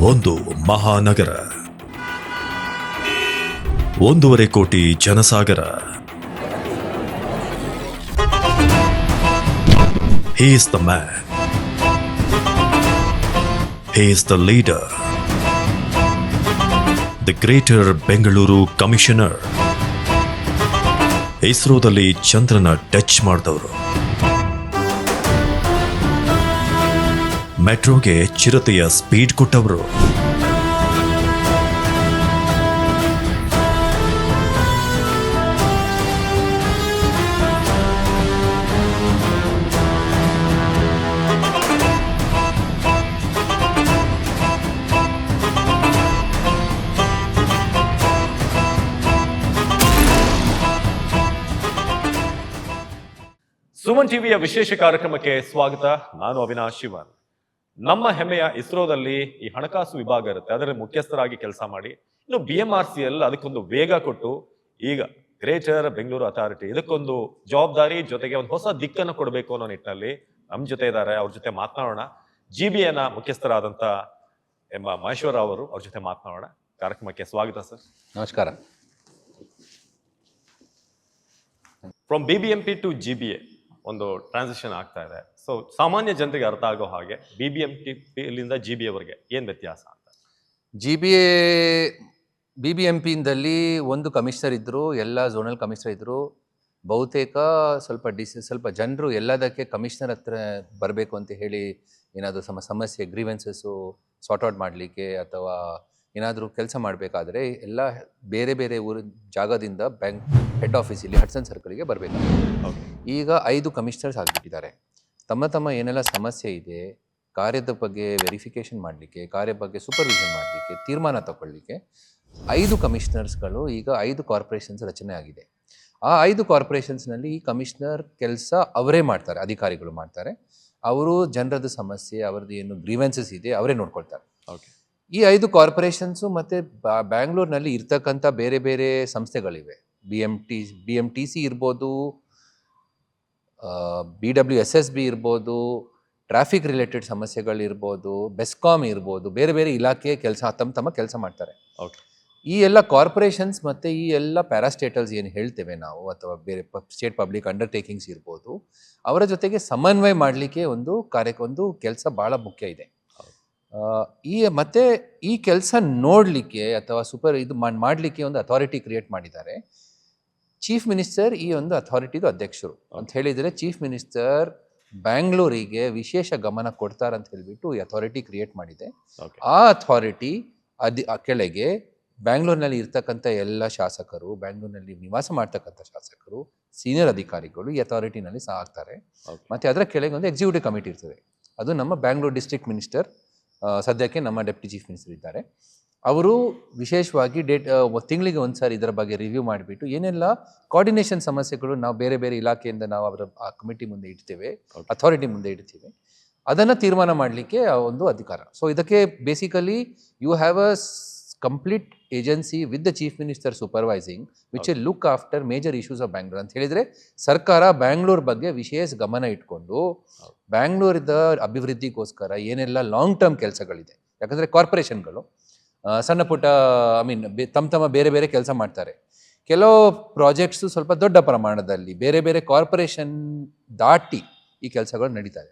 ಒಂದು ಮಹಾನಗರ. ಒಂದೂವರೆ ಕೋಟಿ ಜನಸಾಗರ. He the the man. The leader the greater Bengaluru commissioner ಇಸ್ರೋದಲ್ಲಿ ಚಂದ್ರನ ಟಚ್ ಮಾಡಿದವರು. ಮೆಟ್ರೋಗೆ ಚಿರತೆಯ ಸ್ಪೀಡ್ ಕೊಟ್ಟವರು. ಸುಮನ್ ಟಿವಿಯ ವಿಶೇಷ ಕಾರ್ಯಕ್ರಮಕ್ಕೆ ಸ್ವಾಗತ. ನಾನು ಅವಿನಾಶ್ ಶಿವನ್. ನಮ್ಮ ಹೆಮ್ಮೆಯ ಇಸ್ರೋದಲ್ಲಿ ಈ ಹಣಕಾಸು ವಿಭಾಗ ಇರುತ್ತೆ. ಅದರ ಮುಖ್ಯಸ್ಥರಾಗಿ ಕೆಲಸ ಮಾಡಿ ಇನ್ನು B M R C L ಅದಕ್ಕೊಂದು ವೇಗ ಕೊಟ್ಟು ಈಗ ಗ್ರೇಟರ್ ಬೆಂಗಳೂರು ಅಥಾರಿಟಿ ಇದಕ್ಕೊಂದು ಜವಾಬ್ದಾರಿ ಜೊತೆಗೆ ಒಂದು ಹೊಸ ದಿಕ್ಕನ್ನು ಕೊಡಬೇಕು ಅನ್ನೋ ನಿಟ್ಟಿನಲ್ಲಿ ನಮ್ಮ ಜೊತೆ ಇದ್ದಾರೆ. ಅವ್ರ ಜೊತೆ ಮಾತನಾಡೋಣ. ಜಿ ಬಿ ಎನ ಮುಖ್ಯಸ್ಥರಾದಂಥ ಎಂಬ ಮಹೇಶ್ವರ ಅವರು ಅವ್ರ ಜೊತೆ ಮಾತನಾಡೋಣ. ಕಾರ್ಯಕ್ರಮಕ್ಕೆ ಸ್ವಾಗತ ಸರ್. ನಮಸ್ಕಾರ. From B B M P to G B A ಒಂದು ಟ್ರಾನ್ಸಿಷನ್ ಆಗ್ತಾ ಇದೆ. ಸೊ ಸಾಮಾನ್ಯ ಜನರಿಗೆ ಅರ್ಥ ಆಗೋ ಹಾಗೆ ಬಿ ಬಿ ಎಂ ಟಿ ಇಲ್ಲಿಂದ ಜಿ ಬಿ ಅವರಿಗೆ ಏನು ವ್ಯತ್ಯಾಸ ಅಂತ? G B A B B M ಪಿಯಿಂದಲ್ಲಿ ಒಂದು ಕಮಿಷನರ್ ಇದ್ದರು ಎಲ್ಲ ಝೋನಲ್ ಕಮಿಷನರ್ ಇದ್ದರು ಬಹುತೇಕ ಸ್ವಲ್ಪ ಡಿಸ್ ಸ್ವಲ್ಪ ಜನರು ಎಲ್ಲದಕ್ಕೆ ಕಮಿಷನರ್ ಹತ್ರ ಬರಬೇಕು ಅಂತ ಹೇಳಿ ಏನಾದರೂ ಸಮ ಸಮಸ್ಯೆ ಗ್ರೀವೆನ್ಸಸ್ಸು ಸಾರ್ಟ್ ಔಟ್ ಮಾಡಲಿಕ್ಕೆ ಅಥವಾ ಏನಾದರೂ ಕೆಲಸ ಮಾಡಬೇಕಾದ್ರೆ ಎಲ್ಲ ಬೇರೆ ಬೇರೆ ಊರು ಜಾಗದಿಂದ ಬ್ಯಾಂಕ್ ಹೆಡ್ ಆಫೀಸಲ್ಲಿ ಹಡ್ಸನ್ ಸರ್ಕಲ್ಗೆ ಬರಬೇಕು ಈಗ ಐದು ಕಮಿಷನರ್ಸ್ ಆಗಿಬಿಟ್ಟಿದ್ದಾರೆ. ತಮ್ಮ ತಮ್ಮ ಏನೆಲ್ಲ ಸಮಸ್ಯೆ ಇದೆ ಕಾರ್ಯದ ಬಗ್ಗೆ ವೆರಿಫಿಕೇಷನ್ ಮಾಡಲಿಕ್ಕೆ ಕಾರ್ಯ ಬಗ್ಗೆ ಸೂಪರ್ವಿಷನ್ ಮಾಡಲಿಕ್ಕೆ ತೀರ್ಮಾನ ತಗೊಳ್ಳಿಕ್ಕೆ ಐದು ಕಮಿಷನರ್ಸ್ಗಳು ಈಗ ಐದು ಕಾರ್ಪೊರೇಷನ್ಸ್ ರಚನೆ ಆಗಿದೆ. ಆ ಐದು ಕಾರ್ಪೊರೇಷನ್ಸ್ನಲ್ಲಿ ಈ ಕಮಿಷನರ್ ಕೆಲಸ ಅವರೇ ಮಾಡ್ತಾರೆ ಅಧಿಕಾರಿಗಳು ಮಾಡ್ತಾರೆ. ಅವರು ಜನರದ ಸಮಸ್ಯೆ ಅವರದ್ದು ಏನು ಗ್ರೀವೆನ್ಸಸ್ ಇದೆ ಅವರೇ ನೋಡ್ಕೊಳ್ತಾರೆ. ಓಕೆ ಈ ಐದು ಕಾರ್ಪೊರೇಷನ್ಸು ಮತ್ತು ಬ್ಯಾಂಗ್ಳೂರಿನಲ್ಲಿ ಇರ್ತಕ್ಕಂಥ ಬೇರೆ ಬೇರೆ ಸಂಸ್ಥೆಗಳಿವೆ. B M T B M T C ಇರ್ಬೋದು B W S S B ಇರ್ಬೋದು ಟ್ರಾಫಿಕ್ ರಿಲೇಟೆಡ್ ಸಮಸ್ಯೆಗಳಿರ್ಬೋದು ಬೆಸ್ಕಾಮ್ ಇರ್ಬೋದು ಬೇರೆ ಬೇರೆ ಇಲಾಖೆ ಕೆಲಸ ತಮ್ಮ ತಮ್ಮ ಕೆಲಸ ಮಾಡ್ತಾರೆ. ಓಕೆ ಈ ಎಲ್ಲ ಕಾರ್ಪೊರೇಷನ್ಸ್ ಮತ್ತು ಈ ಎಲ್ಲ ಪ್ಯಾರಾಸ್ಟೇಟಲ್ಸ್ ಏನು ಹೇಳ್ತೇವೆ ನಾವು ಅಥವಾ ಬೇರೆ ಸ್ಟೇಟ್ ಪಬ್ಲಿಕ್ ಅಂಡರ್ಟೇಕಿಂಗ್ಸ್ ಇರ್ಬೋದು ಅವರ ಜೊತೆಗೆ ಸಮನ್ವಯ ಮಾಡಲಿಕ್ಕೆ ಒಂದು ಕಾರ್ಯ ಒಂದು ಕೆಲಸ ಭಾಳ ಮುಖ್ಯ ಇದೆ. ಈ ಮತ್ತೆ ಈ ಕೆಲಸ ನೋಡಲಿಕ್ಕೆ ಅಥವಾ ಸೂಪರ್ ಇದು ಮಾಡಲಿಕ್ಕೆ ಒಂದು ಅಥಾರಿಟಿ ಕ್ರಿಯೇಟ್ ಮಾಡಿದ್ದಾರೆ. ಚೀಫ್ ಮಿನಿಸ್ಟರ್ ಈ ಒಂದು ಅಥಾರಿಟಿದು ಅಧ್ಯಕ್ಷರು. ಅಂತ ಹೇಳಿದರೆ ಚೀಫ್ ಮಿನಿಸ್ಟರ್ ಬ್ಯಾಂಗ್ಳೂರಿಗೆ ವಿಶೇಷ ಗಮನ ಕೊಡ್ತಾರೆ ಅಂತ ಹೇಳಿಬಿಟ್ಟು ಈ ಅಥಾರಿಟಿ ಕ್ರಿಯೇಟ್ ಮಾಡಿದೆ. ಆ ಅಥಾರಿಟಿ ಅದಿ ಆ ಕೆಳಗೆ ಬ್ಯಾಂಗ್ಳೂರಿನಲ್ಲಿ ಇರ್ತಕ್ಕಂಥ ಎಲ್ಲ ಶಾಸಕರು ಬ್ಯಾಂಗ್ಳೂರಿನಲ್ಲಿ ನಿವಾಸ ಮಾಡ್ತಕ್ಕಂಥ ಶಾಸಕರು ಸೀನಿಯರ್ ಅಧಿಕಾರಿಗಳು ಈ ಅಥಾರಿಟಿನಲ್ಲಿ ಸಹ ಆಗ್ತಾರೆ. ಮತ್ತು ಅದರ ಕೆಳಗೆ ಒಂದು ಎಕ್ಸಿಕ್ಯೂಟಿವ್ ಕಮಿಟಿ ಇರ್ತದೆ. ಅದು ನಮ್ಮ ಬ್ಯಾಂಗ್ಳೂರ್ ಡಿಸ್ಟ್ರಿಕ್ಟ್ ಮಿನಿಸ್ಟರ್ ಸದ್ಯಕ್ಕೆ ನಮ್ಮ ಡೆಪ್ಟಿ ಚೀಫ್ ಮಿನಿಸ್ಟರ್ ಇದ್ದಾರೆ. ಅವರು ವಿಶೇಷವಾಗಿ ಡೇಟ್ ತಿಂಗಳಿಗೆ ಒಂದು ಸಾರಿ ಇದರ ಬಗ್ಗೆ ರಿವ್ಯೂ ಮಾಡಿಬಿಟ್ಟು ಏನೆಲ್ಲ ಕೋಆರ್ಡಿನೇಷನ್ ಸಮಸ್ಯೆಗಳು ನಾವು ಬೇರೆ ಬೇರೆ ಇಲಾಖೆಯಿಂದ ನಾವು ಅವರ ಆ ಕಮಿಟಿ ಮುಂದೆ ಇಡ್ತೇವೆ. ಅಥಾರಿಟಿ ಮುಂದೆ ಇಡ್ತೇವೆ. ಅದನ್ನು ತೀರ್ಮಾನ ಮಾಡಲಿಕ್ಕೆ ಒಂದು ಅಧಿಕಾರ. ಸೊ ಇದಕ್ಕೆ basically you have a complete agency with the chief minister supervising which a look after major issues of Bangalore ಅಂತ ಹೇಳಿದರೆ ಸರ್ಕಾರ ಬ್ಯಾಂಗ್ಳೂರ್ ಬಗ್ಗೆ ವಿಶೇಷ ಗಮನ ಇಟ್ಕೊಂಡು ಬ್ಯಾಂಗ್ಳೂರಿದ ಅಭಿವೃದ್ಧಿಗೋಸ್ಕರ ಏನೆಲ್ಲ ಲಾಂಗ್ ಟರ್ಮ್ ಕೆಲಸಗಳಿದೆ ಯಾಕಂದರೆ ಕಾರ್ಪೊರೇಷನ್ಗಳು ಸಣ್ಣ ಪುಟ್ಟ ಐ ಮೀನ್ ತಮ್ಮ ತಮ್ಮ ಬೇರೆ ಬೇರೆ ಕೆಲಸ ಮಾಡ್ತಾರೆ. ಕೆಲವು ಪ್ರಾಜೆಕ್ಟ್ಸು ಸ್ವಲ್ಪ ದೊಡ್ಡ ಪ್ರಮಾಣದಲ್ಲಿ ಬೇರೆ ಬೇರೆ ಕಾರ್ಪೊರೇಷನ್ ದಾಟಿ ಈ ಕೆಲಸಗಳು ನಡೀತಾರೆ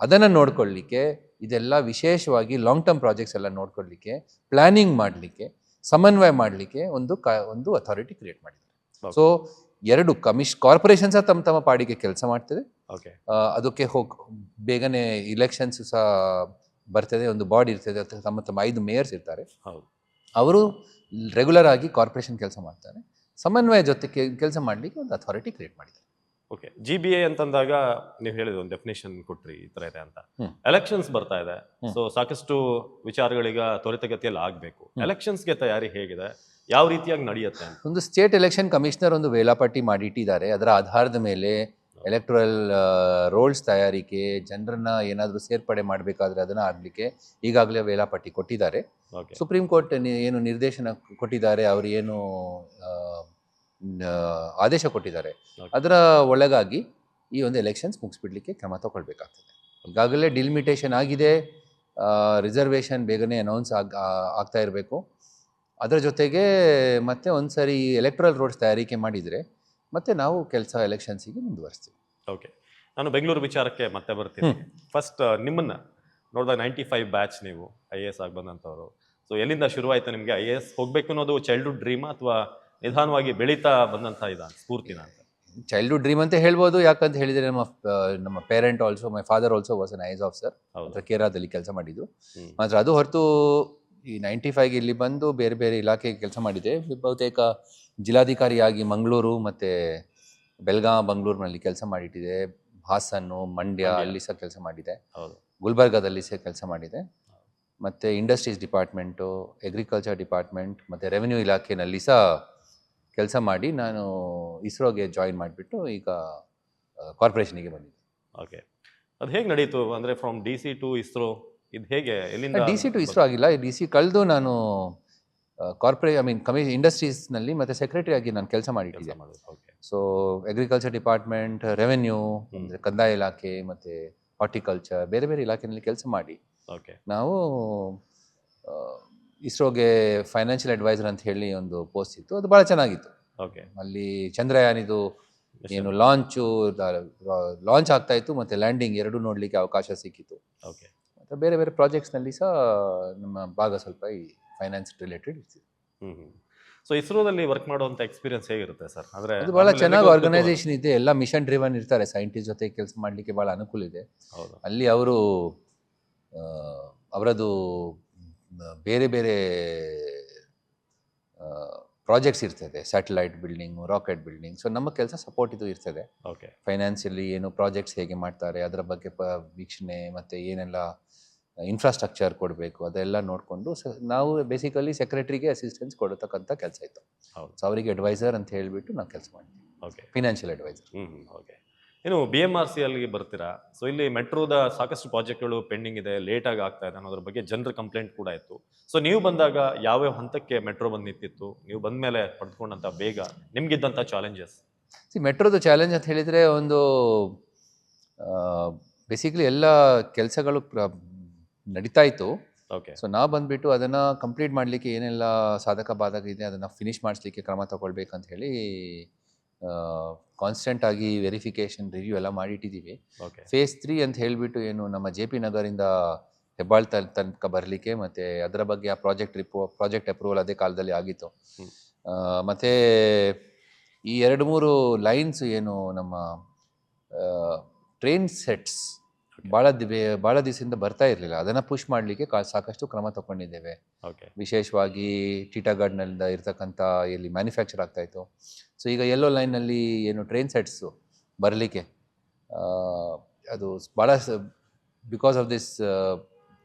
ಅದನ್ನು ನೋಡ್ಕೊಳ್ಳಿಕ್ಕೆ ಇದೆಲ್ಲ ವಿಶೇಷವಾಗಿ ಲಾಂಗ್ ಟರ್ಮ್ ಪ್ರಾಜೆಕ್ಟ್ಸ್ ಎಲ್ಲ ನೋಡ್ಕೊಳ್ಳಿಕ್ಕೆ ಪ್ಲ್ಯಾನಿಂಗ್ ಮಾಡಲಿಕ್ಕೆ ಸಮನ್ವಯ ಮಾಡಲಿಕ್ಕೆ ಒಂದು ಕ ಒಂದು ಅಥಾರಿಟಿ ಕ್ರಿಯೇಟ್ ಮಾಡಿದ್ದಾರೆ. ಸೊ ಎರಡು ಕಮಿಷ್ ಕಾರ್ಪೊರೇಷನ್ ಸಹ ತಮ್ಮ ತಮ್ಮ ಪಾಡಿಗೆ ಕೆಲಸ ಮಾಡ್ತದೆ. ಓಕೆ ಅದಕ್ಕೆ ಹೋಗಿ ಬೇಗನೆ ಇಲೆಕ್ಷನ್ಸ್ ಸಹ ಬರ್ತದೆ ಒಂದು ಬಾಡಿ ಇರ್ತದೆ ಅಥವಾ ತಮ್ಮ ತಮ್ಮ ಐದು ಮೇಯರ್ಸ್ ಇರ್ತಾರೆ. ಅವರು ರೆಗ್ಯುಲರ್ ಆಗಿ ಕಾರ್ಪೊರೇಷನ್ ಕೆಲಸ ಮಾಡ್ತಾರೆ. ಸಮನ್ವಯ ಜೊತೆ ಕೆಲಸ ಮಾಡಲಿಕ್ಕೆ ಒಂದು ಅಥಾರಿಟಿ ಕ್ರಿಯೇಟ್ ಮಾಡಿದ್ದಾರೆ. ಓಕೆ ಜಿ ಬಿ ಎ ಅಂತಂದಾಗ ನೀವು ಹೇಳಿದ ಒಂದು ಡೆಫಿನೇಷನ್ ಕೊಟ್ರಿ ಈ ಥರ ಇದೆ ಅಂತ. ಎಲೆಕ್ಷನ್ಸ್ ಬರ್ತಾ ಇದೆ. ಸೊ ಸಾಕಷ್ಟು ವಿಚಾರಗಳೀಗ ತ್ವರಿತಗತಿಯಲ್ಲಿ ಆಗಬೇಕು. ಎಲೆಕ್ಷನ್ಸ್ಗೆ ತಯಾರಿ ಹೇಗಿದೆ? ಯಾವ ರೀತಿಯಾಗಿ ನಡೆಯುತ್ತೆ ಒಂದು ಸ್ಟೇಟ್ ಎಲೆಕ್ಷನ್ ಕಮಿಷನರ್ ಒಂದು ವೇಳಾಪಟ್ಟಿ ಮಾಡಿಟ್ಟಿದ್ದಾರೆ. ಅದರ ಆಧಾರದ ಮೇಲೆ ಎಲೆಕ್ಟ್ರಲ್ ರೋಲ್ಸ್ ತಯಾರಿಕೆ ಜನರನ್ನ ಏನಾದರೂ ಸೇರ್ಪಡೆ ಮಾಡಬೇಕಾದ್ರೆ ಅದನ್ನು ಆಗಲಿಕ್ಕೆ ಈಗಾಗಲೇ ವೇಳಾಪಟ್ಟಿ ಕೊಟ್ಟಿದ್ದಾರೆ. ಸುಪ್ರೀಂ ಕೋರ್ಟ್ ಏನು ನಿರ್ದೇಶನ ಕೊಟ್ಟಿದ್ದಾರೆ ಅವರು ಏನು ಆದೇಶ ಕೊಟ್ಟಿದ್ದಾರೆ. ಅದರ ಒಳಗಾಗಿ ಈ ಒಂದು ಎಲೆಕ್ಷನ್ಸ್ ಮುಗಿಸ್ಬಿಡ್ಲಿಕ್ಕೆ ಕ್ರಮ ತಗೊಳ್ಬೇಕಾಗ್ತದೆ. ಈಗಾಗಲೇ ಡಿಲಿಮಿಟೇಷನ್ ಆಗಿದೆ ರಿಸರ್ವೇಷನ್ ಬೇಗನೆ ಅನೌನ್ಸ್ ಆಗ ಆಗ್ತಾ ಇರಬೇಕು. ಅದರ ಜೊತೆಗೆ ಮತ್ತೆ ಒಂದ್ಸರಿ ಎಲೆಕ್ಟ್ರಲ್ ರೋಡ್ಸ್ ತಯಾರಿಕೆ ಮಾಡಿದರೆ ಮತ್ತೆ ನಾವು ಕೆಲಸ ಎಲೆಕ್ಷನ್ಸಿಗೆ ಮುಂದುವರಿಸ್ತೀವಿ. ಓಕೆ ನಾನು ಬೆಂಗಳೂರು ವಿಚಾರಕ್ಕೆ ಮತ್ತೆ ಬರ್ತೀನಿ. ಫಸ್ಟ್ ನಿಮ್ಮನ್ನ ನೋಡಿದಾಗ ನೈಂಟಿ ಫೈವ್ ಬ್ಯಾಚ್ ನೀವು ಐ ಎ ಎಸ್ ಆಗಿ ಬಂದಂಥವ್ರು. ಸೊ ಎಲ್ಲಿಂದ ಶುರುವಾಯಿತು ನಿಮಗೆ ಐ ಎ ಎಸ್ ಹೋಗ್ಬೇಕು ಅನ್ನೋದು ಚೈಲ್ಡ್ಹುಡ್ ಡ್ರೀಮ್ ಅಥವಾ ನಿಧಾನವಾಗಿ ಬೆಳೀತಾ ಬಂದಂಥ ಇದ ಸ್ಫೂರ್ತಿನ ಅಂತ? ಚೈಲ್ಡ್ಹುಡ್ ಡ್ರೀಮ್ ಅಂತ ಹೇಳ್ಬೋದು ಯಾಕಂತ ಹೇಳಿದರೆ ನಮ್ಮ ನಮ್ಮ parent also my father also was an S officer ಕೇರಾದಲ್ಲಿ ಕೆಲಸ ಮಾಡಿದ್ರು. ಮಾತ್ರ ಅದು ಹೊರತು ಈ ನೈಂಟಿ ಫೈವ್ಗೆ ಇಲ್ಲಿ ಬಂದು ಬೇರೆ ಬೇರೆ ಇಲಾಖೆಗೆ ಕೆಲಸ ಮಾಡಿದೆ. ಬಹುತೇಕ ಜಿಲ್ಲಾಧಿಕಾರಿಯಾಗಿ ಮಂಗಳೂರು ಮತ್ತು ಬೆಳಗಾಂ ಬೆಂಗಳೂರಿನಲ್ಲಿ ಕೆಲಸ ಮಾಡಿಟ್ಟಿದೆ. ಹಾಸನ್ನು ಮಂಡ್ಯ. ಅಲ್ಲಿ ಸಹ ಕೆಲಸ ಮಾಡಿದೆ. ಗುಲ್ಬರ್ಗಾದಲ್ಲಿ ಸಹ ಕೆಲಸ ಮಾಡಿದೆ. ಮತ್ತು ಇಂಡಸ್ಟ್ರೀಸ್ ಡಿಪಾರ್ಟ್ಮೆಂಟು ಅಗ್ರಿಕಲ್ಚರ್ ಡಿಪಾರ್ಟ್ಮೆಂಟ್ ಮತ್ತು ರೆವೆನ್ಯೂ ಇಲಾಖೆಯಲ್ಲಿ ಸಹ ಕೆಲಸ ಮಾಡಿ ನಾನು ಇಸ್ರೋಗೆ ಜಾಯಿನ್ ಮಾಡಿಬಿಟ್ಟು ಈಗ ಕಾರ್ಪೊರೇಷನಿಗೆ ಬಂದಿದ್ದೆ. ಓಕೆ. ಅದು ಹೇಗೆ ನಡೀತು ಅಂದರೆ from D C to ISRO? ಇದು ಹೇಗೆ ಎಲ್ಲಿಂದ ಡಿ ಸಿ ಟು ಇಸ್ರೋ ಆಗಿಲ್ಲ ಡಿ ಸಿ ಕಳೆದು ನಾನು ಕಾರ್ಪೊರೇ ಐ ಮೀನ್ ಕಮಿ ಇಂಡಸ್ಟ್ರೀಸ್ನಲ್ಲಿ ಮತ್ತು ಸೆಕ್ರೆಟರಿ ಆಗಿ ನಾನು ಕೆಲಸ ಮಾಡಿ ಮಾಡಿಟ್ಟಿದ್ದೆ okay so agriculture department revenue ಅಂದರೆ ಕಂದಾಯ ಇಲಾಖೆ ಮತ್ತು ಹಾರ್ಟಿಕಲ್ಚರ್ ಬೇರೆ ಬೇರೆ ಇಲಾಖೆಯಲ್ಲಿ ಕೆಲಸ ಮಾಡಿ. ಓಕೆ ನಾವು ಇಸ್ರೋಗೆ ಫೈನಾನ್ಷಿಯಲ್ ಅಡ್ವೈಸರ್ ಅಂತ ಹೇಳಿ ಒಂದು ಪೋಸ್ಟ್ ಇತ್ತು. ಅದು ಭಾಳ ಚೆನ್ನಾಗಿತ್ತು. ಓಕೆ ಅಲ್ಲಿ ಚಂದ್ರಯಾನಿದು ಏನು ಲಾಂಚು ಲಾಂಚ್ ಆಗ್ತಾ ಇತ್ತು ಮತ್ತು ಲ್ಯಾಂಡಿಂಗ್ ಎರಡೂ ನೋಡಲಿಕ್ಕೆ ಅವಕಾಶ ಸಿಕ್ಕಿತ್ತು ಮತ್ತು ಬೇರೆ ಬೇರೆ ಪ್ರಾಜೆಕ್ಟ್ಸ್ನಲ್ಲಿ ಸಹ ನಮ್ಮ ಭಾಗ ಸ್ವಲ್ಪ ಈ ಫೈನಾನ್ಸ್ ರಿಲೇಟೆಡ್ ಇರ್ತಿದೆ. ಹ್ಮ್ ಸೊ ಇಸ್ರೋದಲ್ಲಿ ವರ್ಕ್ ಮಾಡುವಂಥ ಎಕ್ಸ್ಪೀರಿಯನ್ಸ್ ಹೇಗಿರುತ್ತೆ ಸರ್ ಅಂದ್ರೆ ಅದು ಭಾಳ ಚೆನ್ನಾಗಿ ಆರ್ಗನೈಸೇಷನ್ ಇದೆ. ಎಲ್ಲ ಮಿಷನ್ ಡ್ರಿವನ್ ಇರ್ತಾರೆ. ಸೈಂಟಿಸ್ಟ್ ಜೊತೆ ಕೆಲಸ ಮಾಡಲಿಕ್ಕೆ ಭಾಳ ಅನುಕೂಲ ಇದೆ. ಹೌದು. ಅಲ್ಲಿ ಅವರು ಅವರದು ಬೇರೆ ಬೇರೆ ಪ್ರಾಜೆಕ್ಟ್ಸ್ ಇರ್ತದೆ. Satellite building rocket building so ನಮ್ಮ ಕೆಲಸ ಸಪೋರ್ಟ್ ಇದು ಇರ್ತದೆ. ಓಕೆ ಫೈನಾನ್ಸಿಯಲಿ ಏನು ಪ್ರಾಜೆಕ್ಟ್ಸ್ ಹೇಗೆ ಮಾಡ್ತಾರೆ ಅದರ ಬಗ್ಗೆ ಪ ವೀಕ್ಷಣೆ ಮತ್ತು ಏನೆಲ್ಲ ಇನ್ಫ್ರಾಸ್ಟ್ರಕ್ಚರ್ ಕೊಡಬೇಕು ಅದೆಲ್ಲ ನೋಡಿಕೊಂಡು ಸ ನಾವು ಬೇಸಿಕಲಿ ಸೆಕ್ರೆಟ್ರಿಗೆ ಅಸಿಸ್ಟೆನ್ಸ್ ಕೊಡತಕ್ಕಂಥ ಕೆಲಸ ಇತ್ತು. ಹೌದು. ಸೊ ಅವರಿಗೆ ಅಡ್ವೈಸರ್ ಅಂತ ಹೇಳಿಬಿಟ್ಟು ನಾವು ಕೆಲಸ ಮಾಡ್ತೀವಿ ಓಕೆ ಫಿನಾನ್ಷಿಯಲ್ ಅಡ್ವೈಸರ್ ಓಕೆ ಏನು ಬಿ ಎಂ ಆರ್ ಸಿ ಅಲ್ಲಿಗೆ ಬರ್ತೀರಾ? ಸೊ ಇಲ್ಲಿ ಮೆಟ್ರೋದ ಸಾಕಷ್ಟು ಪ್ರಾಜೆಕ್ಟ್ಗಳು ಪೆಂಡಿಂಗ್ ಇದೆ ಲೇಟಾಗಿ ಆಗಿ ಆಗ್ತಾ ಇದೆ ಅನ್ನೋದ್ರ ಬಗ್ಗೆ ಜನರ ಕಂಪ್ಲೇಂಟ್ ಕೂಡ ಇತ್ತು. ಸೊ ನೀವು ಬಂದಾಗ ಯಾವ್ಯಾವ ಹಂತಕ್ಕೆ ಮೆಟ್ರೋ ಬಂದು ನಿಂತಿತ್ತು? ನೀವು ಬಂದ ಮೇಲೆ ಪಡೆದುಕೊಂಡಂತ ಬೇಗ ನಿಮ್ಗಿದ್ದಂಥ ಚಾಲೆಂಜಸ್ ಸಿ ಮೆಟ್ರೋದ ಚಾಲೆಂಜ್ ಅಂತ ಹೇಳಿದರೆ ಒಂದು ಬೇಸಿಕಲಿ ಎಲ್ಲ ಕೆಲಸಗಳು ನಡೀತಾ ಇತ್ತು ಓಕೆ. ಸೊ ನಾ ಬಂದ್ಬಿಟ್ಟು ಅದನ್ನು ಕಂಪ್ಲೀಟ್ ಮಾಡಲಿಕ್ಕೆ ಏನೆಲ್ಲ ಸಾಧಕ ಬಾಧಕ ಇದೆ ಅದನ್ನು ಫಿನಿಶ್ ಮಾಡಿಸ್ಲಿಕ್ಕೆ ಕ್ರಮ ತಗೊಳ್ಬೇಕಂತ ಹೇಳಿ ಕಾನ್ಸ್ಟೆಂಟ್ ಆಗಿ ವೆರಿಫಿಕೇಶನ್ ರಿವ್ಯೂ ಎಲ್ಲ ಮಾಡಿಟ್ಟಿದ್ದೀವಿ ಓಕೆ. ಫೇಸ್ ತ್ರೀ ಅಂತ ಹೇಳಿಬಿಟ್ಟು ಏನು ನಮ್ಮ ಜೆ ಪಿ ನಗರಿಂದ ಹೆಬ್ಬಾಳ್ ತನ್ ತನಕ ಬರಲಿಕ್ಕೆ ಮತ್ತು ಅದರ ಬಗ್ಗೆ ಆ ಪ್ರಾಜೆಕ್ಟ್ ರಿಪೋ ಪ್ರಾಜೆಕ್ಟ್ ಅಪ್ರೂವಲ್ ಅದೇ ಕಾಲದಲ್ಲಿ ಆಗಿತ್ತು. ಮತ್ತೆ ಈ ಎರಡು ಮೂರು ಲೈನ್ಸ್ ಏನು ನಮ್ಮ ಟ್ರೈನ್ ಸೆಟ್ಸ್ ಭಾಳ ದಿವೆ ಭಾಳ ದಿವಸದಿಂದ ಬರ್ತಾ ಇರಲಿಲ್ಲ. ಅದನ್ನು ಪುಷ್ ಮಾಡಲಿಕ್ಕೆ ಕಾ ಸಾಕಷ್ಟು ಕ್ರಮ ತಗೊಂಡಿದ್ದೇವೆ ಓಕೆ ವಿಶೇಷವಾಗಿ ಟೀಟಾಗಡ್ನಿಂದ ಇರ್ತಕ್ಕಂಥ ಇಲ್ಲಿ ಮ್ಯಾನುಫ್ಯಾಕ್ಚರ್ ಆಗ್ತಾಯಿತ್ತು ಸೊ ಈಗ ಯೆಲ್ಲೋ ಲೈನಲ್ಲಿ ಏನು ಟ್ರೈನ್ ಸೆಟ್ಸು ಬರಲಿಕ್ಕೆ ಅದು ಭಾಳ ಬಿಕಾಸ್ ಆಫ್ ದಿಸ್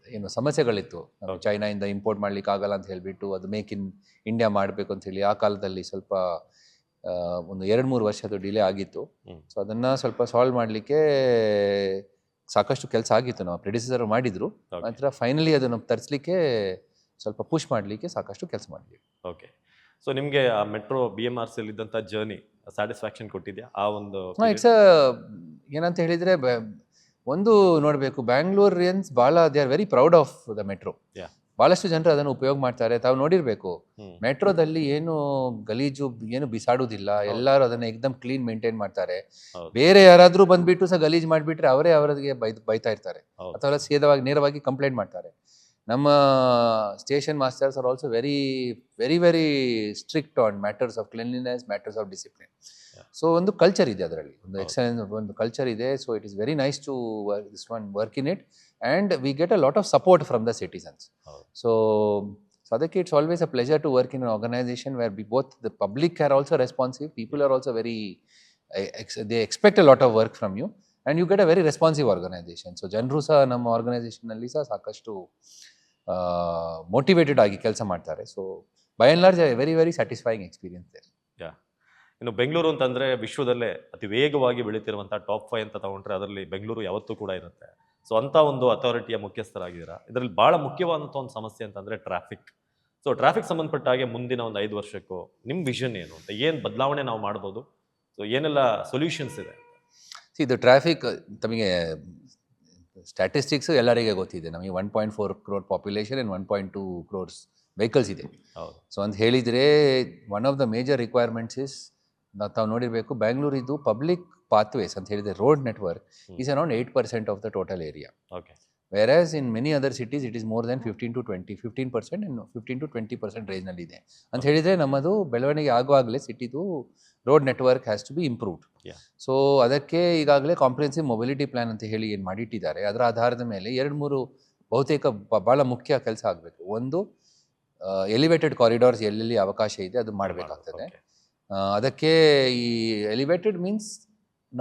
ಏನು ಸಮಸ್ಯೆಗಳಿತ್ತು. ಚೈನಾಯಿಂದ ಇಂಪೋರ್ಟ್ ಮಾಡ್ಲಿಕ್ಕೆ ಆಗಲ್ಲ ಅಂತ ಹೇಳಿಬಿಟ್ಟು ಅದು ಮೇಕ್ ಇನ್ ಇಂಡಿಯಾ ಮಾಡಬೇಕು ಅಂತ ಹೇಳಿ ಆ ಕಾಲದಲ್ಲಿ ಸ್ವಲ್ಪ ಒಂದು ಎರಡು ಮೂರು ವರ್ಷದ ಡಿಲೇ ಆಗಿತ್ತು. ಸೊ ಅದನ್ನು ಸ್ವಲ್ಪ ಸಾಲ್ವ್ ಮಾಡಲಿಕ್ಕೆ ಸಾಕಷ್ಟು ಕೆಲಸ ಆಗಿತ್ತು ನಾವು ಪ್ರೆಡಿಸರ್ ಮಾಡಿದ್ರು. ನಂತರ ಫೈನಲಿ ಅದನ್ನು ತರಿಸ್ಲಿಕ್ಕೆ ಸ್ವಲ್ಪ ಪುಷ್ ಮಾಡಲಿಕ್ಕೆ ಸಾಕಷ್ಟು ಕೆಲಸ ಮಾಡಿದ್ವಿ. ಓಕೆ ಸೊ ನಿಮಗೆ ಆ ಮೆಟ್ರೋ ಬಿ ಎಂ ಆರ್ ಸಿಲ್ ಇದ್ದಂಥ ಜರ್ನಿ ಸ್ಯಾಟಿಸ್ಫ್ಯಾಕ್ಷನ್ ಕೊಟ್ಟಿದ್ಯಾ? ಆ ಒಂದು ಇಟ್ಸ್ ಏನಂತ ಹೇಳಿದರೆ ಒಂದು ನೋಡಬೇಕು ಬ್ಯಾಂಗ್ಳೂರಿಯನ್ಸ್ ಭಾಳ they are very proud of the metro. ಭಾಳಷ್ಟು ಜನರು ಅದನ್ನು ಉಪಯೋಗ ಮಾಡ್ತಾರೆ. ತಾವು ನೋಡಿರಬೇಕು. ಮೆಟ್ರೋದಲ್ಲಿ ಏನು ಗಲೀಜು ಏನು ಬಿಸಾಡುವುದಿಲ್ಲ. ಎಲ್ಲರೂ ಅದನ್ನ ಎಕ್ದಮ್ ಕ್ಲೀನ್ ಮೇಂಟೈನ್ ಮಾಡ್ತಾರೆ. ಬೇರೆ ಯಾರಾದರೂ ಬಂದ್ಬಿಟ್ಟು ಸಹ ಗಲೀಜು ಮಾಡಿಬಿಟ್ರೆ ಅವರೇ ಅವರಿಗೆ ಬೈ ಬೈತಾ ಇರ್ತಾರೆ. ಅಥವಾ ಸೇದವಾಗಿ ನೇರವಾಗಿ ಕಂಪ್ಲೇಂಟ್ ಮಾಡ್ತಾರೆ. ನಮ್ಮ station masters are also very very very strict on matters of cleanliness matters of discipline. So ಒಂದು ಕಲ್ಚರ್ ಇದೆ ಅದರಲ್ಲಿ. ಒಂದು. ಎಕ್ಸಲೆನ್ಸ್ ಒಂದು ಕಲ್ಚರ್ ಇದೆ. So it is very nice to this one work in it. And we get a lot of support from the citizens so so ಅದಕ್ಕೆ it's always a pleasure to work in an organisation where be both the public are also responsive people are also very they expect a lot of work from you and you get a very responsive organisation so ಜನರು ಸಹ ನಮ್ಮ ಆರ್ಗನೈಸೇಷನಲ್ಲಿ ಸಹ ಸಾಕಷ್ಟು motivated ಆಗಿ ಕೆಲಸ ಮಾಡ್ತಾರೆ. So by and large very very satisfying experience ಇದೆ ಇನ್ನು ಬೆಂಗಳೂರು ಅಂತಂದರೆ ವಿಶ್ವದಲ್ಲೇ ಅತಿ ವೇಗವಾಗಿ ಬೆಳೀತಿರುವಂಥ ಟಾಪ್ ಫೈವ್ ಅಂತ ತಗೊಂಡ್ರೆ ಅದರಲ್ಲಿ ಬೆಂಗಳೂರು ಯಾವತ್ತೂ ಕೂಡ ಇರುತ್ತೆ. ಸೊ ಅಂಥ ಒಂದು ಅಥಾರಿಟಿಯ ಮುಖ್ಯಸ್ಥರಾಗಿದ್ದೀರಾ? ಇದರಲ್ಲಿ ಬಹಳ ಮುಖ್ಯವಾದಂಥ ಒಂದು ಸಮಸ್ಯೆ ಅಂತಂದ್ರೆ ಟ್ರಾಫಿಕ್ ಸೊ ಟ್ರಾಫಿಕ್ ಸಂಬಂಧಪಟ್ಟ ಹಾಗೆ ಮುಂದಿನ ಒಂದು ಐದು ವರ್ಷಕ್ಕೂ ನಿಮ್ಮ ವಿಷನ್ ಏನು ಅಂತ ಏನು ಬದಲಾವಣೆ ನಾವು ಮಾಡ್ಬೋದು? ಸೊ ಏನೆಲ್ಲ ಸೊಲ್ಯೂಷನ್ಸ್ ಇದೆ? ಇದು ಟ್ರಾಫಿಕ್ ತಮಗೆ ಸ್ಟ್ಯಾಟಿಸ್ಟಿಕ್ಸ್ ಎಲ್ಲರಿಗೆ ಗೊತ್ತಿದೆ. ನಮಗೆ one point four crore population and one point two crores vehicles ಇದೆ. ಹೌದು. ಸೊ ಅಂತ ಹೇಳಿದರೆ one of the major requirements is ನಾವು ತಾವು ನೋಡಿರಬೇಕು ಬ್ಯಾಂಗ್ಳೂರಿದು ಪಬ್ಲಿಕ್ ಪಾತ್ವೇಸ್ ಅಂತ ಹೇಳಿದ್ರೆ road network is around eight percent of the total area okay whereas in many other cities it is more than fifteen to twenty fifteen percent fifteen to twenty percent ರೇಂಜ್ನಲ್ಲಿದೆ ಅಂತ ಹೇಳಿದರೆ ನಮ್ಮದು ಬೆಳವಣಿಗೆ ಆಗುವಾಗಲೇ ಸಿಟಿದು road network has to be improved Yeah. So ಅದಕ್ಕೆ ಈಗಾಗಲೇ comprehensive mobility plan ಅಂತ ಹೇಳಿ ಏನು ಮಾಡಿಟ್ಟಿದ್ದಾರೆ ಅದರ ಆಧಾರದ ಮೇಲೆ ಎರಡು ಮೂರು ಬಹುತೇಕ ಭಾಳ ಮುಖ್ಯ ಕೆಲಸ ಆಗಬೇಕು. ಒಂದು ಎಲಿವೇಟೆಡ್ ಕಾರಿಡಾರ್ಸ್ ಎಲ್ಲೆಲ್ಲಿ ಅವಕಾಶ ಇದೆ ಅದು ಮಾಡಬೇಕಾಗ್ತದೆ. ಅದಕ್ಕೆ ಈ ಎಲಿವೇಟೆಡ್ ಮೀನ್ಸ್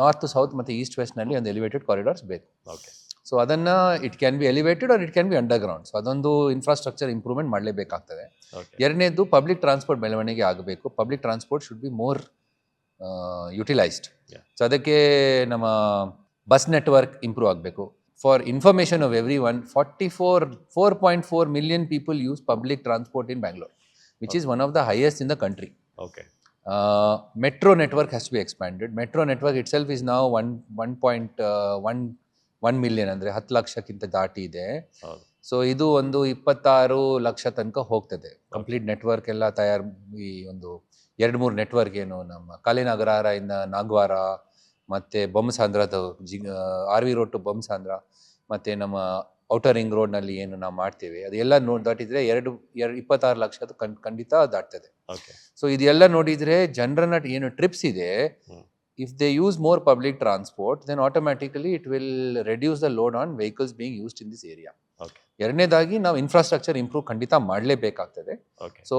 ನಾರ್ತ್ ಸೌತ್ ಮತ್ತು ಈಸ್ಟ್ ವೆಸ್ಟ್ನಲ್ಲಿ ಒಂದು ಎಲಿವೇಟೆಡ್ ಕಾರಿಡಾರ್ಸ್ ಬೇಕು. ಓಕೆ ಸೊ ಅದನ್ನು it can be elevated or it can be underground so ಅದೊಂದು ಇನ್ಫ್ರಾಸ್ಟ್ರಕ್ಚರ್ ಇಂಪ್ರೂವ್ಮೆಂಟ್ ಮಾಡಲೇಬೇಕಾಗ್ತದೆ. ಎರಡನೇದು ಪಬ್ಲಿಕ್ ಟ್ರಾನ್ಸ್ಪೋರ್ಟ್ ಬೆಳವಣಿಗೆ ಆಗಬೇಕು. Public transport should be more utilised. So ಅದಕ್ಕೆ ನಮ್ಮ ಬಸ್ ನೆಟ್ವರ್ಕ್ ಇಂಪ್ರೂವ್ ಆಗಬೇಕು. For information of every one forty four four point four million people use public transport in Bangalore which is one of the highest in the country okay metro network network has be expanded metro network itself is ನಾವು one one point one one million ಅಂದರೆ ಹತ್ತು ಲಕ್ಷಕ್ಕಿಂತ ದಾಟಿ ಇದೆ. So ಇದು ಒಂದು ಇಪ್ಪತ್ತಾರು ಲಕ್ಷ ತನಕ ಹೋಗ್ತದೆ. ಕಂಪ್ಲೀಟ್ ನೆಟ್ವರ್ಕ್ ಎಲ್ಲ ತಯಾರು ಈ ಒಂದು ಎರಡು ಮೂರು ನೆಟ್ವರ್ಕ್ ಏನು ನಮ್ಮ ಕಾಲಿನಗರ ಇಂದ ನಾಗ್ವಾರ ಮತ್ತು ಬೊಮ್ಮಸಾಂಧ್ರದ G R V road to Bommasandra ಮತ್ತು ನಮ್ಮ ಔಟರ್ ರಿಂಗ್ ರೋಡ್ನಲ್ಲಿ ಏನು ನಾವು ಮಾಡ್ತೀವಿ ಅದೆಲ್ಲ ನೋಡಿ ದಾಟಿದರೆ ಎರಡು ಎರಡು ಇಪ್ಪತ್ತಾರು ಲಕ್ಷ ಅದು ಖಂಡ್ ಖಂಡಿತ ದಾಟ್ತದೆ. ಓಕೆ ಸೊ ಇದೆಲ್ಲ ನೋಡಿದರೆ ಜನರನ್ನ ಏನು ಟ್ರಿಪ್ಸ್ ಇದೆ if they use more public transport then automatically it will reduce the load on vehicles being used in this area ಎರಡನೇದಾಗಿ ನಾವು ಇನ್ಫ್ರಾಸ್ಟ್ರಕ್ಚರ್ ಇಂಪ್ರೂವ್ ಖಂಡಿತ ಮಾಡಲೇಬೇಕಾಗ್ತದೆ. So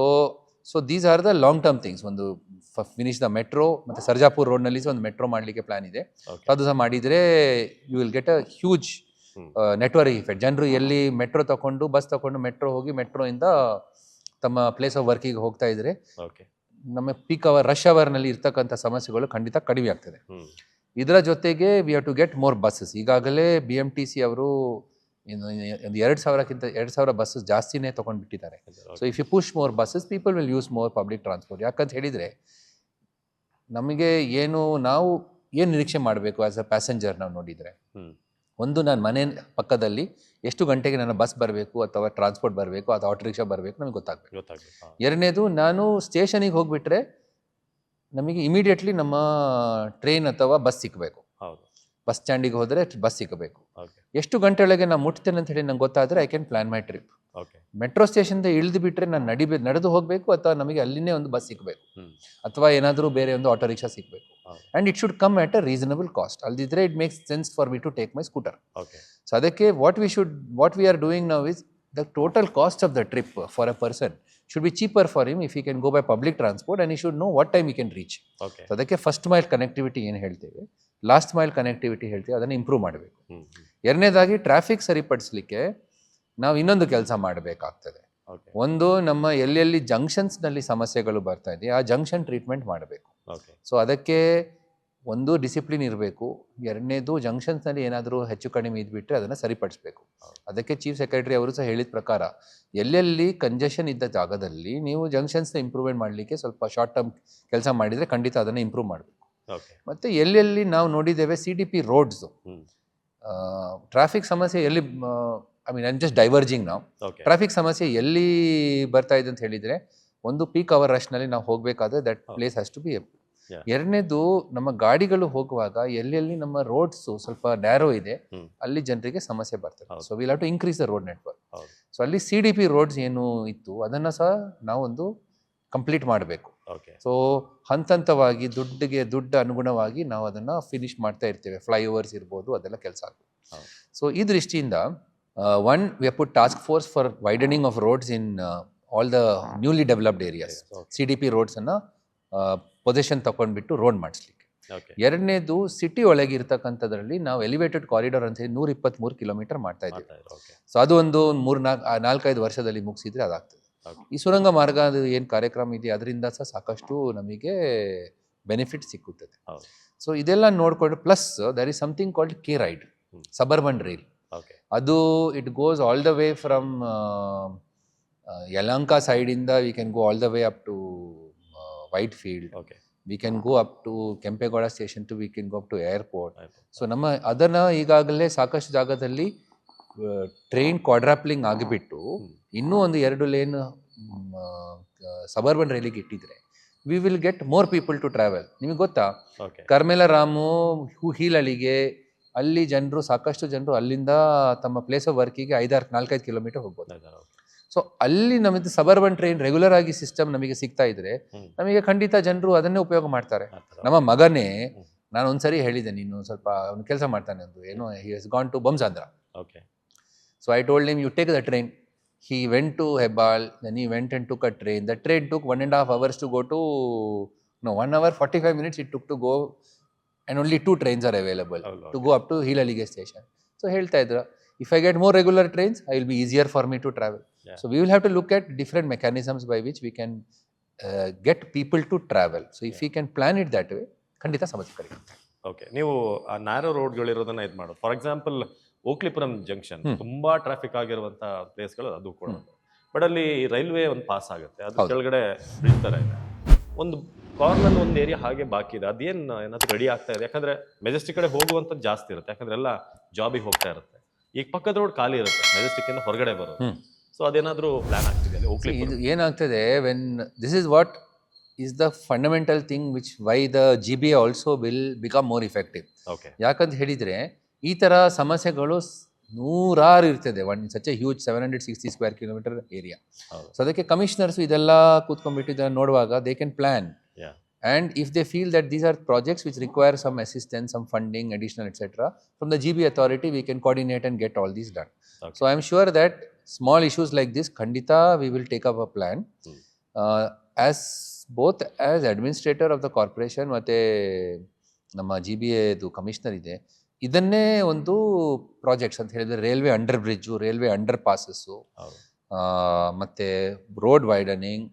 so these are the long term things ಒಂದು finish the metro ಮತ್ತು ಸರ್ಜಾಪುರ್ ರೋಡ್ನಲ್ಲಿ ಸಹ ಒಂದು metro ಮಾಡಲಿಕ್ಕೆ plan ಇದೆ. ಅದು ಸಹ ಮಾಡಿದರೆ you will get a huge. Network effect ಜನರು ಎಲ್ಲಿ ಮೆಟ್ರೋ ತಗೊಂಡು ಬಸ್ ತಗೊಂಡು ಮೆಟ್ರೋ ಹೋಗಿ ಮೆಟ್ರೋ ಇಂದ ತಮ್ಮ ಪ್ಲೇಸ್ ಆಫ್ ವರ್ಕಿಗೆ ಹೋಗ್ತಾ ಇದ್ರೆ ನಮ್ಮ ಪೀಕ್ ಅವರ್ ರಶ್ ಅವರ್ನಲ್ಲಿ ಇರ್ತಕ್ಕಂಥ ಸಮಸ್ಯೆಗಳು ಖಂಡಿತ ಕಡಿಮೆ ಆಗ್ತದೆ. ಇದರ ಜೊತೆಗೆ we have to get more buses ಈಗಾಗಲೇ ಬಿ ಎಂ ಟಿ ಸಿ ಅವರು ಒಂದು ಎರಡು ಸಾವಿರಕ್ಕಿಂತ ಎರಡು ಸಾವಿರ ಬಸ್ಸಸ್ ಜಾಸ್ತಿನೇ ತೊಗೊಂಡ್ಬಿಟ್ಟಿದ್ದಾರೆ so if you push more buses people will use more public transport ಯಾಕಂತ ಹೇಳಿದರೆ ನಮಗೆ ಏನು ನಾವು ಏನು ನಿರೀಕ್ಷೆ ಮಾಡಬೇಕು ಆ್ಯಸ್ ಅ ಪ್ಯಾಸೆಂಜರ್ ನಾವು ನೋಡಿದರೆ. ಒಂದು ನಾನು ಮನೆ ಪಕ್ಕದಲ್ಲಿ ಎಷ್ಟು ಗಂಟೆಗೆ ನನ್ನ ಬಸ್ ಬರಬೇಕು ಅಥವಾ ಟ್ರಾನ್ಸ್ಪೋರ್ಟ್ ಬರಬೇಕು ಅಥವಾ ಆಟೋ ರಿಕ್ಷಾ ಬರಬೇಕು ನಮಗೆ ಗೊತ್ತಾಗಬೇಕು. ಗೊತ್ತಾಗಬೇಕು ಎರಡನೇದು ನಾನು ಸ್ಟೇಷನಿಗೆ ಹೋಗಿಬಿಟ್ರೆ ನಮಗೆ ಇಮಿಡಿಯೇಟ್ಲಿ ನಮ್ಮ ಟ್ರೈನ್ ಅಥವಾ ಬಸ್ ಸಿಕ್ಕಬೇಕು ಹೌದು. ಬಸ್ ಸ್ಟ್ಯಾಂಡಿಗೆ ಹೋದರೆ ಬಸ್ ಸಿಕ್ಕಬೇಕು ಎಷ್ಟು ಗಂಟೆ ಒಳಗೆ ನಾನು ಮುಟ್ತೇನೆ ಅಂತ ಹೇಳಿ ನಂಗೆ ಗೊತ್ತಾದರೆ I can plan my trip metro ಸ್ಟೇಷನ್ದ ಇಳಿದು ಬಿಟ್ರೆ ನಾನು ನಡಿಬೇ ನಡೆದು ಹೋಗಬೇಕು ಅಥವಾ ನಮಗೆ ಅಲ್ಲಿನೇ ಒಂದು ಬಸ್ ಸಿಗಬೇಕು. ಅಥವಾ ಏನಾದರೂ ಬೇರೆ ಒಂದು ಆಟೋ ರಿಕ್ಷಾ ಸಿಗಬೇಕು. And and it should come at a reasonable cost ಅಲ್ದಿದ್ರೆ it makes sense for me to take my scooter okay so ಅದಕ್ಕೆ what we should what we are doing now is the total cost of the trip for a person should be cheaper for him if you can go by public transport and you should know what time you can reach okay so ಅದಕ್ಕೆ first mile connectivity ಏನು ಹೇಳ್ತೇವೆ? Last mile connectivity ಹೇಳ್ತೀವಿ ಅದನ್ನು improve ಮಾಡಬೇಕು. ಎರಡನೇದಾಗಿ traffic ಸರಿಪಡಿಸಲಿಕ್ಕೆ ನಾವು ಇನ್ನೊಂದು ಕೆಲಸ ಮಾಡಬೇಕಾಗ್ತದೆ. ಒಂದು ನಮ್ಮ ಎಲ್ಲೆಲ್ಲಿ ಜಂಕ್ಷನ್ಸ್ನಲ್ಲಿ ಸಮಸ್ಯೆಗಳು ಬರ್ತಾ ಇದೆ ಆ ಜಂಕ್ಷನ್ ಟ್ರೀಟ್ಮೆಂಟ್ ಮಾಡಬೇಕು. ಓಕೆ ಸೊ ಅದಕ್ಕೆ ಒಂದು ಡಿಸಿಪ್ಲಿನ್ ಇರಬೇಕು. ಎರಡನೇದು ಜಂಕ್ಷನ್ಸ್ನಲ್ಲಿ ಏನಾದರೂ ಹೆಚ್ಚು ಕಡಿಮೆ ಇದ್ಬಿಟ್ರೆ ಅದನ್ನು ಸರಿಪಡಿಸಬೇಕು. ಅದಕ್ಕೆ ಚೀಫ್ ಸೆಕ್ರೆಟರಿ ಅವರು ಸಹ ಹೇಳಿದ ಪ್ರಕಾರ ಎಲ್ಲೆಲ್ಲಿ ಕಂಜೆಷನ್ ಇದ್ದ ಜಾಗದಲ್ಲಿ ನೀವು ಜಂಕ್ಷನ್ಸ್ನ ಇಂಪ್ರೂವ್ಮೆಂಟ್ ಮಾಡಲಿಕ್ಕೆ ಸ್ವಲ್ಪ ಶಾರ್ಟ್ ಟರ್ಮ್ ಕೆಲಸ ಮಾಡಿದರೆ ಖಂಡಿತ ಅದನ್ನು ಇಂಪ್ರೂವ್ ಮಾಡಬೇಕು. ಓಕೆ ಮತ್ತು ಎಲ್ಲೆಲ್ಲಿ ನಾವು ನೋಡಿದ್ದೇವೆ C D P roads. Traffic ಸಮಸ್ಯೆ ಎಲ್ಲಿ I mean I'm just diverging ನಾವು ಓಕೆ ಟ್ರಾಫಿಕ್ ಸಮಸ್ಯೆ ಎಲ್ಲಿ ಬರ್ತಾ ಇದೆ ಅಂತ ಹೇಳಿದ್ರೆ ಒಂದು ಪೀಕ್ ಅವರ್ ರಶ್ನಲ್ಲಿ ನಾವು ಹೋಗಬೇಕಾದ್ರೆ that. Place has to be Yeah. ಎರಡನೇದು ನಮ್ಮ ಗಾಡಿಗಳು ಹೋಗುವಾಗ ಎಲ್ಲೆಲ್ಲಿ ನಮ್ಮ ರೋಡ್ಸ್ ಸ್ವಲ್ಪ ನ್ಯಾರೋ ಇದೆ ಹ್ಮ್. ಅಲ್ಲಿ ಜನರಿಗೆ ಸಮಸ್ಯೆ ಬರ್ತದೆ ಹೌದು. So will have to increase the road network ಹೌದು ಸೊ ಅಲ್ಲಿ ಸಿ ಡಿ ಪಿ ರೋಡ್ಸ್ ಏನು ಇತ್ತು ಅದನ್ನು ಸಹ ನಾವೊಂದು ಕಂಪ್ಲೀಟ್ ಮಾಡಬೇಕು ಓಕೆ ಸೊ ಹಂತ ಹಂತವಾಗಿ ದುಡ್ಡಿಗೆ ದುಡ್ಡು ಅನುಗುಣವಾಗಿ ನಾವು ಅದನ್ನು ಫಿನಿಶ್ ಮಾಡ್ತಾ ಇರ್ತೇವೆ ಫ್ಲೈಓವರ್ಸ್ ಇರ್ಬೋದು ಅದೆಲ್ಲ ಕೆಲಸ ಹೌದು. ಸೊ ಈ ದೃಷ್ಟಿಯಿಂದ one we put task force for for of roads in all all the newly developed areas. C D P ರೋಡ್ಸನ್ನು position ತಗೊಂಡ್ಬಿಟ್ಟು ರೋಡ್ ಮಾಡಿಸ್ಲಿಕ್ಕೆ. ಎರಡನೇದು ಸಿಟಿ ಒಳಗೆ ಇರ್ತಕ್ಕಂಥದ್ರಲ್ಲಿ ನಾವು ಎಲಿವೇಟೆಡ್ ಕಾರಿಡಾರ್ ಅಂತ ಹೇಳಿ ನೂರ ಇಪ್ಪತ್ತ್ಮೂರು ಕಿಲೋಮೀಟರ್ ಮಾಡ್ತಾ ಇದ್ದೀವಿ ಸೊ ಅದು ಒಂದು ಮೂರು ನಾಲ್ಕು ನಾಲ್ಕೈದು ವರ್ಷದಲ್ಲಿ ಮುಗಿಸಿದ್ರೆ ಅದಾಗ್ತದೆ. Okay. ಈ ಸುರಂಗ ಮಾರ್ಗ ಅದು ಏನು ಕಾರ್ಯಕ್ರಮ ಇದೆ ಅದರಿಂದ ಸಹ ಸಾಕಷ್ಟು ನಮಗೆ ಬೆನಿಫಿಟ್ ಸಿಕ್ಕುತ್ತದೆ. ಸೊ ಇದೆಲ್ಲ ನೋಡಿಕೊಂಡು plus there is something called K ride. Suburban rail ಅದು it goes all the way from Yelahanka ಸೈಡಿಂದ we can go all the way up to Whitefield okay we can go up to Kempegowda station to we can go up to airport so ನಮ್ಮ ಅದನ್ನು ಈಗಾಗಲೇ ಸಾಕಷ್ಟು ಜಾಗದಲ್ಲಿ train ಕ್ವಾಡ್ರಾಪ್ಲಿಂಗ್ ಆಗಿಬಿಟ್ಟು ಇನ್ನೂ ಒಂದು ಎರಡು ಲೇನ್ ಸಬರ್ಬನ್ ರೈಲಿಗೆ ಇಟ್ಟಿದ್ರೆ we will get more people to travel ನಿಮಗೆ ಗೊತ್ತಾ? ಓಕೆ ಕರ್ಮೇಲ ರಾಮು ಹೂ ಹೀಲಳಿಗೆ ಅಲ್ಲಿ ಜನರು ಸಾಕಷ್ಟು ಜನರು ಅಲ್ಲಿಂದ ತಮ್ಮ ಪ್ಲೇಸ್ ಆಫ್ ವರ್ಕಿಗೆ ಐದಾರು ನಾಲ್ಕೈದು ಕಿಲೋಮೀಟರ್ ಹೋಗ್ಬೋದು. ಸೊ ಅಲ್ಲಿ ನಮ್ದು ಸಬರ್ಬನ್ ಟ್ರೈನ್ ರೆಗ್ಯುಲರ್ ಆಗಿ ಸಿಸ್ಟಮ್ ನಮಗೆ ಸಿಗ್ತಾ ಇದ್ರೆ. ನಮಗೆ ಖಂಡಿತ ಜನರು ಅದನ್ನೇ ಉಪಯೋಗ ಮಾಡ್ತಾರೆ. ನಮ್ಮ ಮಗನೇ ನಾನು ಒಂದ್ಸರಿ ಹೇಳಿದೆ ನೀನು ಸ್ವಲ್ಪ ಅವ್ನು ಕೆಲಸ ಮಾಡ್ತಾನೆ ಒಂದು ಏನೋ he has gone to Bommasandra okay so I told ನಿಮ್ you take the train he went to Hebbal then he went and took a train. The train took one and a half hours to go to, no, one hour, 45 minutes it took to go, and only two trains are available to go up to Heelalige station so ಹೇಳ್ತಾ ಇದ್ರು if I get more regular trains I will be easier for me to travel so we will have to look at different mechanisms by which we can get people to travel so if you can plan it that way ಖಂಡಿತ ಸಮಸ್ಯೆ ಕಡಿಮೆ. Okay ನೀವು ಆ ರೋಡ್ಗಳು ರೋಡ್ಗಳಿರೋದನ್ನ ಇದು ಮಾಡೋದು for example Okalipuram junction ತುಂಬಾ ಟ್ರಾಫಿಕ್ ಆಗಿರುವಂತಹ ಪ್ಲೇಸ್ಗಳು ಅದು ಕೂಡ ಬಟ್ ಅಲ್ಲಿ ರೈಲ್ವೆ ಒಂದು ಪಾಸ್ ಆಗುತ್ತೆ. ಅದು ಕೆಳಗಡೆ ಬ್ರಿಡ್ಜ್ ಒಂದು ಕಾರ್ನರ್ ಒಂದು ಏರಿಯಾ ಹಾಗೆ ಬಾಕಿ ಇದೆ. ಅದೇನು ಏನಾದ್ರು ರೆಡಿ ಆಗ್ತಾ ಇದೆ? ಯಾಕಂದ್ರೆ ಮೆಜೆಸ್ಟಿಕ್ ಕಡೆ ಹೋಗುವಂಥದ್ದು ಜಾಸ್ತಿ ಇರುತ್ತೆ. ಯಾಕಂದ್ರೆ ಎಲ್ಲ ಜಾಬಿಗೆ ಹೋಗ್ತಾ ಇರುತ್ತೆ. ಈಗ ಪಕ್ಕದ ರೋಡ್ ಖಾಲಿ ಇರುತ್ತೆ. ಮೆಜೆಸ್ಟಿಕ್ ಇಂದ ಹೊರಗಡೆ ಬರೋದು. ಸೊ ಅದೇನಾದರೂ ಪ್ಲಾನ್ ಆಗ್ತಿದೆ? ಅಲ್ಲಿ See, ಇದು ಏನಾಗ್ತದೆ when this is what is the fundamental thing which why the G B also will become more effective okay ಯಾಕಂತ ಹೇಳಿದರೆ ಈ ಥರ ಸಮಸ್ಯೆಗಳು ನೂರಾರು ಇರ್ತದೆ. One such a huge seven hundred sixty square kilometre area so ಅದಕ್ಕೆ ಕಮಿಷನರ್ಸ್ ಇದೆಲ್ಲ ಕೂತ್ಕೊಂಡ್ಬಿಟ್ಟು ಇದನ್ನು ನೋಡುವಾಗ they can plan if they feel that these are projects which require some assistance some funding additional etcetera from the G B authority we can coordinate and get all these done Okay. So I am sure that small issues like this ಖಂಡಿತ we will take up a plan Hmm. As both as administrator of the corporation ಮತ್ತು ನಮ್ಮ G B ಎದು commissioner ಇದೆ ಇದನ್ನೇ ಒಂದು projects ಅಂತ ಹೇಳಿದ್ರೆ railway under bridge railway under passes ಮತ್ತು road widening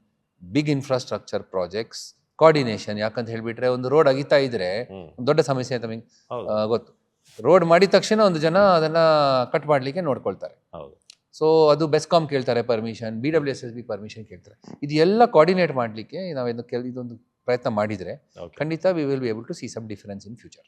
big infrastructure projects coordination ಯಾಕಂತ ಹೇಳಿಬಿಟ್ರೆ ಒಂದು ರೋಡ್ ಅಗಿತಾ ಇದ್ರೆ ದೊಡ್ಡ ಸಮಸ್ಯೆ ಅಂತ ನಮಗೆ ಗೊತ್ತು. ರೋಡ್ ಮಾಡಿದ ತಕ್ಷಣ ಒಂದು ಜನ ಅದನ್ನ ಕಟ್ ಮಾಡ್ಲಿಕ್ಕೆ ನೋಡ್ಕೊಳ್ತಾರೆ. ಹೌದು. ಸೊ ಅದು ಬೆಸ್ಕಾಮ್ ಕೇಳ್ತಾರೆ permission B W S S B permission ಕೇಳ್ತಾರೆ. ಇದು ಎಲ್ಲ ಕೋಆರ್ಡಿನೇಟ್ ಮಾಡಲಿಕ್ಕೆ ನಾವೇನು ಕೆಲ ಇದೊಂದು ಪ್ರಯತ್ನ ಮಾಡಿದರೆ ಖಂಡಿತ we will be able to see some difference in future